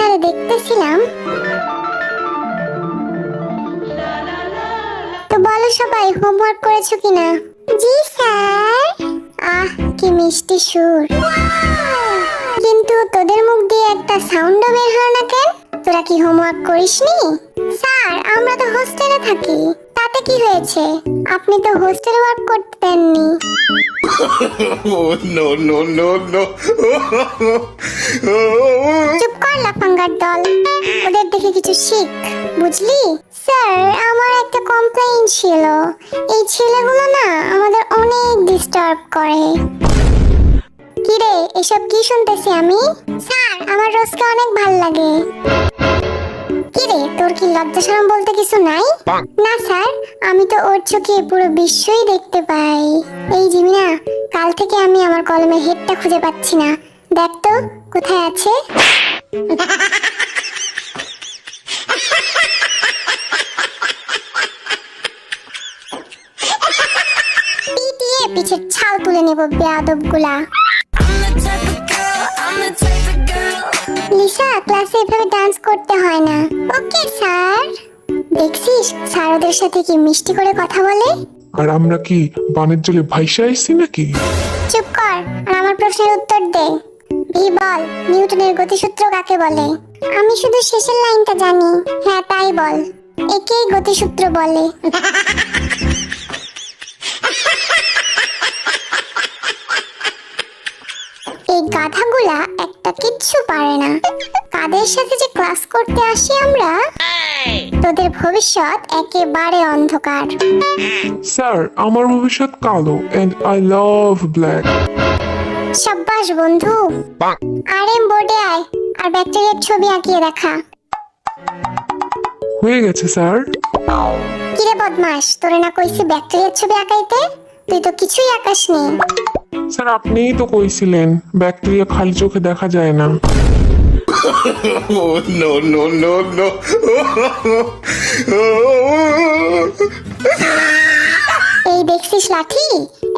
Sir দেখতেছিলাম তো বলো সবাই হোমওয়ার্ক করেছ কিনা জি স্যার আহ কি মিষ্টি সুর কিন্তু তোদের মুখ দিয়ে একটা সাউন্ডও বের হয় না কেন তোরা কি হোমওয়ার্ক করিসনি স্যার আমরা তো হোস্টেলে থাকি তাতে কি হয়েছে আপনি তো হোস্টেল ওয়ার্ক করতে দেননি Oh no no no no! দল। ওদের দেখে কিছু শিখ, বুঝলি? স্যার, আমার একটা কমপ্লেইন ছিল। এই ছেলেগুলো না আমাদের অনেক ডিস্টার্ব করে। কিরে, এসব কি শুনতেছি আমি? স্যার, আমার রোজকে অনেক ভালো লাগে। কিরে, তোর কি লজ্জা শরম বলতে কিছু নাই? না, স্যার, আমি তো ওর চোখে পুরো বিশ্বই দেখতে পাই। এই জিমিনা কাল থেকে আমি আমার কলমের হেডটা খুঁজে পাচ্ছি না। দেখ তো, কোথায় আছে? পিছের ছাল তুলে নেব বেয়াদবগুলা লিসা ক্লাসে এভাবে ডান্স করতে হয় না। Okay sir. দেখছিস স্যার ওদের সাথে কি মিষ্টি করে কথা বলে? আর আমরা কি বানের জলে ভাইসা আইছি নাকি? চুপ কর আর আমার প্রশ্নের উত্তর দে। ভি বল, নিউটনের গতিসূত্র কাকে বলে? আমি শুধু শেষের লাইনটা জানি। হ্যাঁ তাই বল। একেই গতিসূত্র বলে। এই গাধাগুলা একটা কিচ্ছু পারে না। কাদের সাথে যে ক্লাস করতে আসি আমরা? তোদের ভবিষ্যৎ একেবারে অন্ধকার। স্যার আমার ভবিষ্যৎ কালো এন্ড আই লাভ ব্ল্যাক সাব্বাস বন্ধু। আরে বোর্ডে আয়। আর ব্যাকটেরিয়ার ছবি আঁকিয়ে দেখা। হয়ে গেছে স্যার। কিরে বদমাস তোরে না কইছি ব্যাকটেরিয়ার ছবি আঁকাইতে? তুই তো কিছুই আঁকাসনি স্যার আপনিই তো কইছিলেন ব্যাকটেরিয়া খালি চোখে দেখা যায় না। Oh no no no no! এই দেখছিস লাঠি?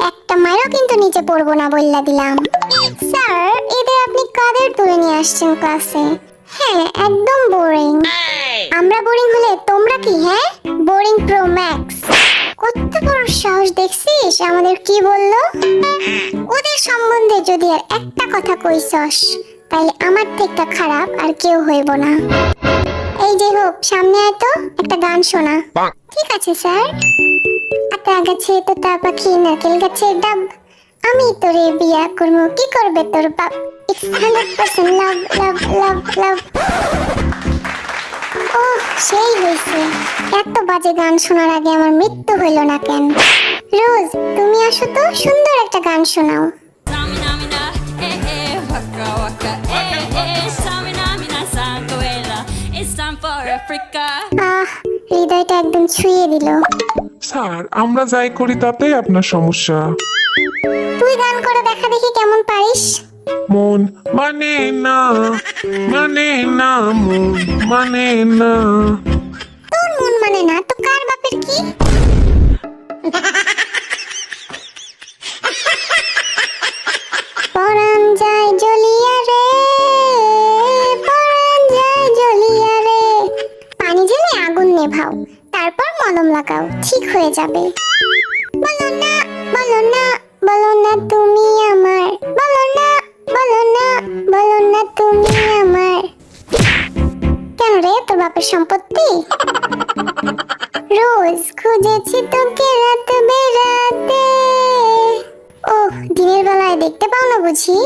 একটা মারও কিন্তু নিচে পড়ব না বললা দিলাম। স্যার এদের আপনি কাদের তুলে নিয়ে আসছেন ক্লাসে? হ্যাঁ একদম বোরিং আমরা বোরিং হলে তোমরা কি হ্যাঁ? বোরিং প্রো ম্যাক্স কত বড় সাহস দেখছিস? আমাদের কি বলল? ওদের সম্বন্ধে যদি আর একটা কথা কইছস তাইলে আমার থেকে খারাপ আর কেউ হইব না। এই যে হোক সামনে আয় তো একটা গান শোনা। ঠিক আছে স্যার। আতা গাছে তোতা পাখি নারকেল গাছের ডাব। আমি তোরে বিয়া করব কি করবে তোর বাপ? It's hundred percent love love love love ও সেই হয়েছে এত বাজে গান শোনার আগে আমার মৃত্যু হইল না কেন? রোজ তুমি আসো তো সুন্দর একটা গান শোনাও. আহ হৃদয়টা একদম ছুঁয়ে দিল। স্যার আমরা যাই করি তাতেই আপনার সমস্যা। তুই গান করে দেখা দেখি কেমন পারিস? মন মানে না মানে না মন মানে না। তোর মন মানে না তো কার বাপের কি? পরাণ যায় জ্বলিয়া রে পরাণ যায় জ্বলিয়া রে। পানি ঢেলে আগুন নেভাও তারপর মলম লাগাও ঠিক হয়ে যাবে। বলো না বলো না। বলো না তুমি আমার। বলো না বলো না বলো না তুমি আমার। কেন রে, তোর বাপের সম্পত্তি? রোজ খুঁজেছি তোকে রাত বেড়াতে। ও দিনের বেলায় দেখতে পাও না বুঝি?